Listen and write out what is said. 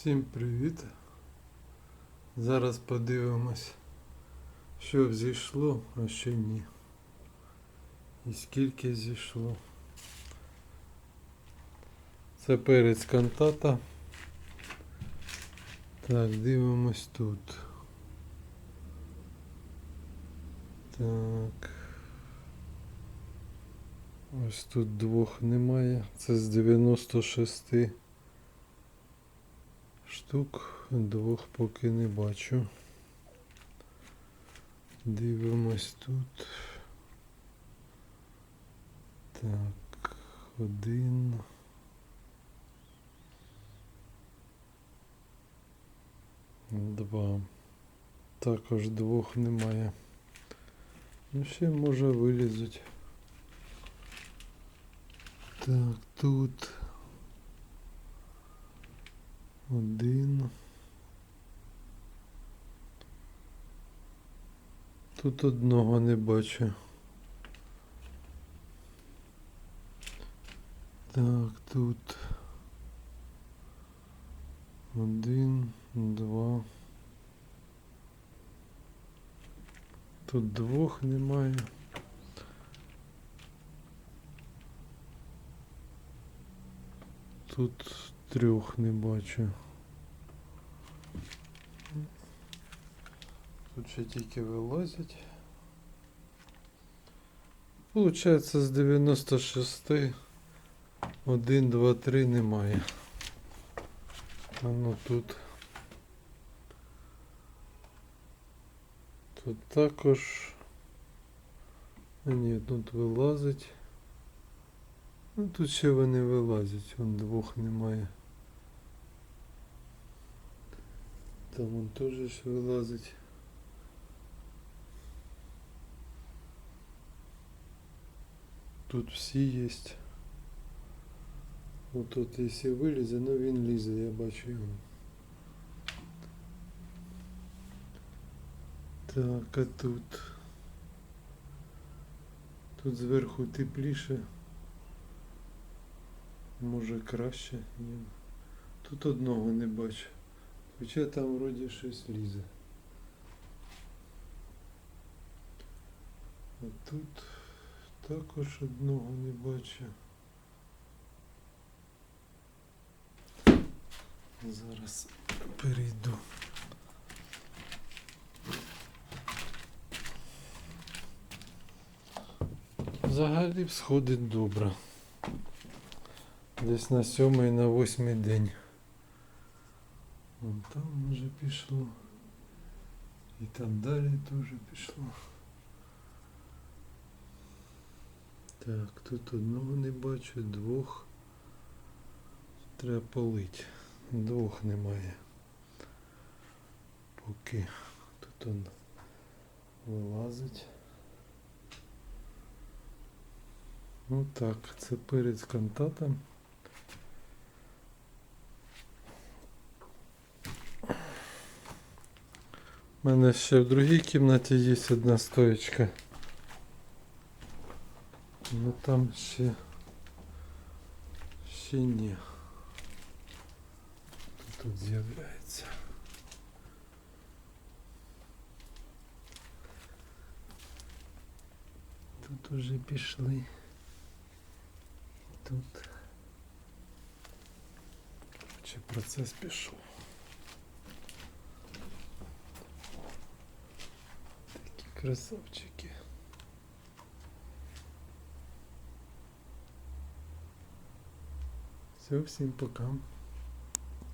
Всім привіт. Зараз подивимось, що зійшло, а що ні. І скільки зійшло. Це перець кантата. Так, дивимось тут. Так. Ось тут двох немає. Це з 96 штук. Двох поки не бачу. Дивимось тут. Так, один. Два. Також двох немає. Ну ще може вилізуть. Так, тут один. Тут одного не бачу. Так, тут один, два. Тут двох немає. Тут трьох не бачу. Тут ще тільки вилазять. Получається з 96 1, 2, 3 немає. А ну тут. Тут також. А ні, тут вилазить. Ну тут ще вони вилазять, вон двох немає. Там вон теж ж вилазить. Тут всі є. Вот тут якщо вилізе, ну він лізе, я бачу його. Так, а тут. Тут зверху тепліше. Може краще. Тут одного не бачу. Хоча там вроді щось лізе. А тут також одного не бачу. Зараз перейду. Взагалі сходить добре. Десь на сьомий, на восьмий день. Вон там вже пішло. І там далі теж пішло. Так, тут одного не бачу, двох. Треба полить. Двох немає. Поки тут он вилазить. Ну так, це перець кантатом. У мене ще в другій кімнаті є одна стоечка. Ну там ще ще ні. Тут з'являється? Тут уже пішли. Тут. Чи процес пішов? Красавчики. Все, всім пока.